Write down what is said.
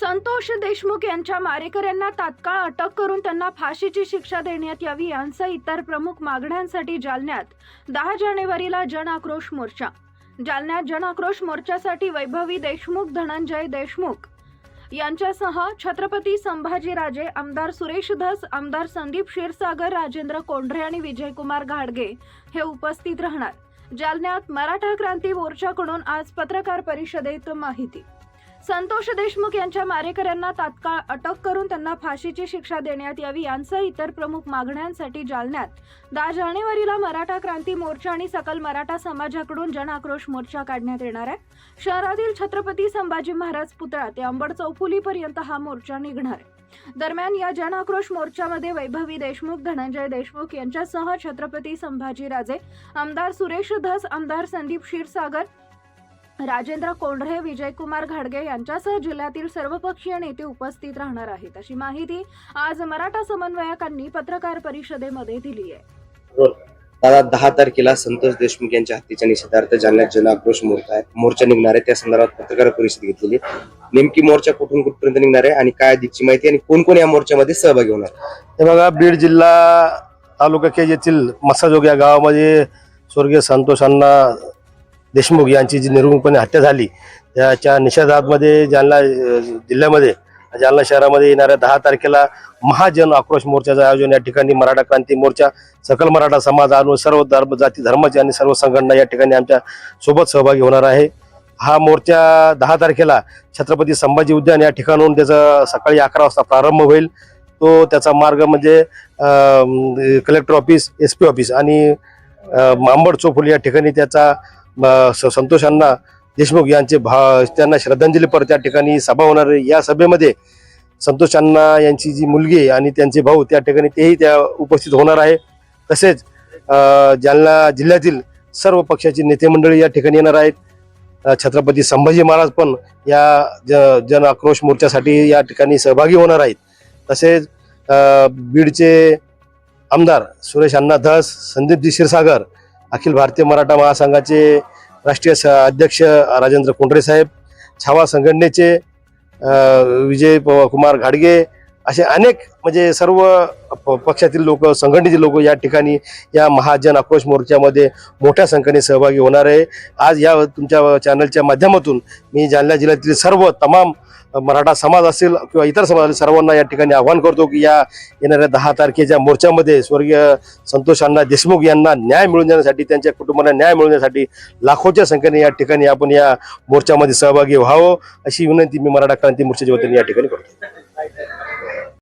संतोष देशमुख यांच्या मारेकऱ्यांना तात्काळ अटक करून त्यांना फाशीची शिक्षा देण्यात यावी यांसह इतर प्रमुख मागण्यांसाठी जालन्यात दहा जानेवारीला जन आक्रोश मोर्चा. जालन्यात जन आक्रोश मोर्चासाठी वैभवी देशमुख धनंजय देशमुख यांच्यासह छत्रपती संभाजीराजे आमदार सुरेश धस आमदार संदीप क्षीरसागर राजेंद्र कोंढरे आणि विजयकुमार घाडगे हे उपस्थित राहणार. जालन्यात मराठा क्रांती मोर्चाकडून आज पत्रकार परिषदेत माहिती. संतोष देशमुख यांच्या मारेकऱ्यांना तात्काळ अटक करून त्यांना फाशीची शिक्षा देण्यात यावी यांसह इतर प्रमुख मागण्यांसाठी जालन्यात. दहा जानेवारीला मराठा क्रांती मोर्चा आणि सकल मराठा समाजाकडून जन आक्रोश मोर्चा काढण्यात येणार आहे. शहरातील छत्रपती संभाजी महाराज पुतळा ते अंबड चौफुलीपर्यंत हा मोर्चा निघणार आहे. दरम्यान या जन आक्रोश मोर्चामध्ये वैभवी देशमुख धनंजय देशमुख यांच्यासह छत्रपती संभाजीराजे आमदार सुरेश धस आमदार संदीप क्षीरसागर राजेंद्र कोंढरे विजयकुमार घाडगे यांच्यासह जिल्ह्यातील सर्वपक्षीय नेते उपस्थित राहणार आहेत. अशी माहिती आज मराठा समन्वयकांनी पत्रकार परिषदेमध्ये दिली आहे. दादा दहा तारखेला संतोष देशमुख यांच्या हत्येच्या निषेधार्थ जालन्यात जनाक्रोश मोर्चा आहे. मोर्चा निघणार आहे. त्या संदर्भात पत्रकार परिषद घेतलेली. नेमकी मोर्चा कुठून कुठपर्यंत निघणार आहे आणि काय अधिकची माहिती आणि कोण कोण या मोर्चामध्ये सहभागी होणार हे बघा बीड जिल्हा तालुका केज येथील मसाजोग या गावामध्ये स्वर्गीय संतोष अण्णा देशमुख यांची जी निर्गुणपणे हत्या झाली त्याच्या निषेधामध्ये जालना जिल्ह्यामध्ये जालना शहरामध्ये येणाऱ्या दहा तारखेला महाजन आक्रोश मोर्चाचं आयोजन या ठिकाणी मराठा क्रांती मोर्चा सकल मराठा समाज आणून सर्व धर्म जाती धर्माचे आणि सर्व संघटना या ठिकाणी आमच्यासोबत सहभागी होणार आहे. हा मोर्चा दहा तारखेला छत्रपती संभाजी उद्यान या ठिकाणून त्याचा सकाळी अकरा वाजता प्रारंभ होईल. तो त्याचा मार्ग म्हणजे collector office S P office आणि मांबड चोफुल या ठिकाणी त्याचा संतोष अण्णा देशमुख यांचे भा त्यांना श्रद्धांजलीपर त्या ठिकाणी सभा होणार आहे. या सभेमध्ये संतोष अण्णा यांची जी मुलगी आणि त्यांचे भाऊ त्या ठिकाणी तेही त्या उपस्थित होणार आहे. तसेच जालना जिल्ह्यातील सर्व पक्षाची नेते मंडळी या ठिकाणी येणार आहेत. छत्रपती संभाजी महाराज पण या ज जन आक्रोश मोर्चासाठी या ठिकाणी सहभागी होणार आहेत. तसेच बीडचे आमदार सुरेश अण्णा धस संदीपजी क्षीरसागर अखिल भारतीय मराठा महासंघाचे राष्ट्रीय स- अध्यक्ष राजेंद्र कोंडरे साहेब छावा संघटनेचे विजय प- कुमार घाडगे असे अनेक म्हणजे सर्व प- पक्षातील लोक संघटनेचे लोक या ठिकाणी या महाजन आक्रोश मोर्चामध्ये मोठ्या संख्येने सहभागी होणार आहे. आज या तुमच्या चॅनलच्या माध्यमातून मी जालना जिल्ह्यातील सर्व तमाम मराठा समाज असेल किंवा इतर समाज असेल सर्वांना या ठिकाणी आवाहन करतो की या येणाऱ्या दहा तारखेच्या मोर्चामध्ये स्वर्गीय संतोष अण्णा देशमुख यांना न्याय मिळवून देण्यासाठी त्यांच्या कुटुंबाला न्याय मिळवण्यासाठी लाखोच्या संख्येने या ठिकाणी आपण या मोर्चामध्ये सहभागी व्हावं अशी विनंती मी मराठा क्रांती मोर्चाच्या वतीने या ठिकाणी करतो.